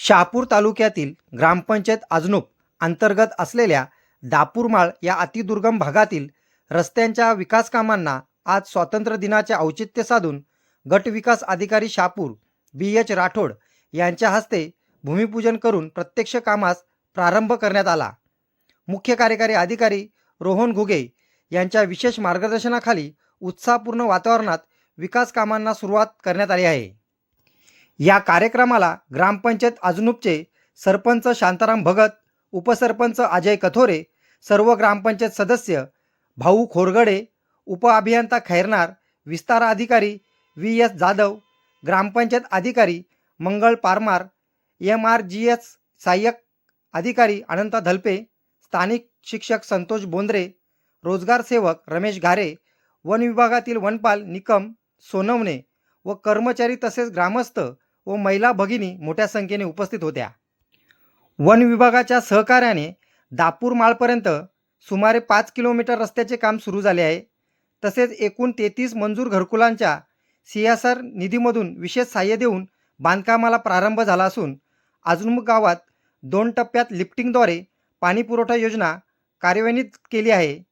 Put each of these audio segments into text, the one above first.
शहापूर तालुक्यातील ग्रामपंचायत आजनुप अंतर्गत असलेल्या दापूरमाळ या अतिदुर्गम भागातील रस्त्यांच्या विकासकामांना आज स्वातंत्र्य दिनाचे औचित्य साधून गट विकास अधिकारी शहापूर बी एच राठोड यांच्या हस्ते भूमिपूजन करून प्रत्यक्ष कामास प्रारंभ करण्यात आला. मुख्य कार्यकारी अधिकारी रोहन घुगे यांच्या विशेष मार्गदर्शनाखाली उत्साहपूर्ण वातावरणात विकास कामांना सुरुवात करण्यात आली आहे. या कार्यक्रमाला ग्रामपंचायत अजनुपचे सरपंच शांताराम भगत उपसरपंच अजय कथोरे सर्व ग्रामपंचायत सदस्य भाऊ खोरगडे उपअभियंता खैरनार विस्तार अधिकारी व्ही एस जाधव ग्रामपंचायत अधिकारी Mangal Parmar M R G S सहाय्यक अधिकारी अनंता धलपे स्थानिक शिक्षक संतोष बोंद्रे रोजगार सेवक रमेश घारे वन विभागातील वनपाल निकम सोनवणे व कर्मचारी तसेच ग्रामस्थ व महिला भगिनी मोठ्या संख्येने उपस्थित होत्या. वन विभागाच्या सहकार्याने दापूर माळपर्यंत सुमारे पाच किलोमीटर रस्त्याचे काम सुरू झाले आहे. तसेच एकूण तेहतीस मंजूर घरकुलांच्या सी एस आर निधीमधून विशेष सहाय्य देऊन बांधकामाला प्रारंभ झाला असून अजून गावात दोन टप्प्यात लिफ्टिंगद्वारे पाणीपुरवठा योजना कार्यान्वित केली आहे.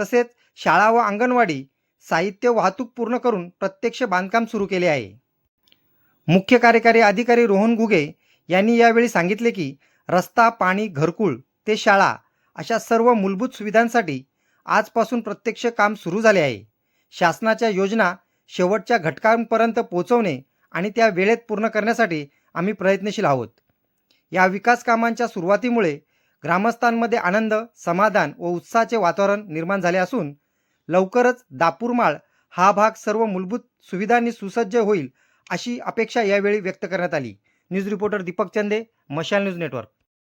तसेच शाळा व अंगणवाडी साहित्य वाहतूक पूर्ण करून प्रत्यक्ष बांधकाम सुरू केले आहे. मुख्य कार्यकारी अधिकारी रोहन घुगे यांनी यावेळी सांगितले की रस्ता पाणी घरकुल ते शाळा अशा सर्व मूलभूत सुविधांसाठी आजपासून प्रत्यक्ष काम सुरू झाले आहे. शासनाच्या योजना शेवटच्या घटकांपर्यंत पोहोचवणे आणि त्या वेळेत पूर्ण करण्यासाठी आम्ही प्रयत्नशील आहोत. या विकास कामांच्या सुरुवातीमुळे ग्रामस्थांमध्ये आनंद समाधान व उत्साहाचे वातावरण निर्माण झाले असून लवकरच दापूरमाळ हा भाग सर्व मूलभूत सुविधांनी सुसज्ज होईल अशी अपेक्षा यावेळी व्यक्त करण्यात आली. न्यूज रिपोर्टर दीपक चंदे मशाल न्यूज नेटवर्क.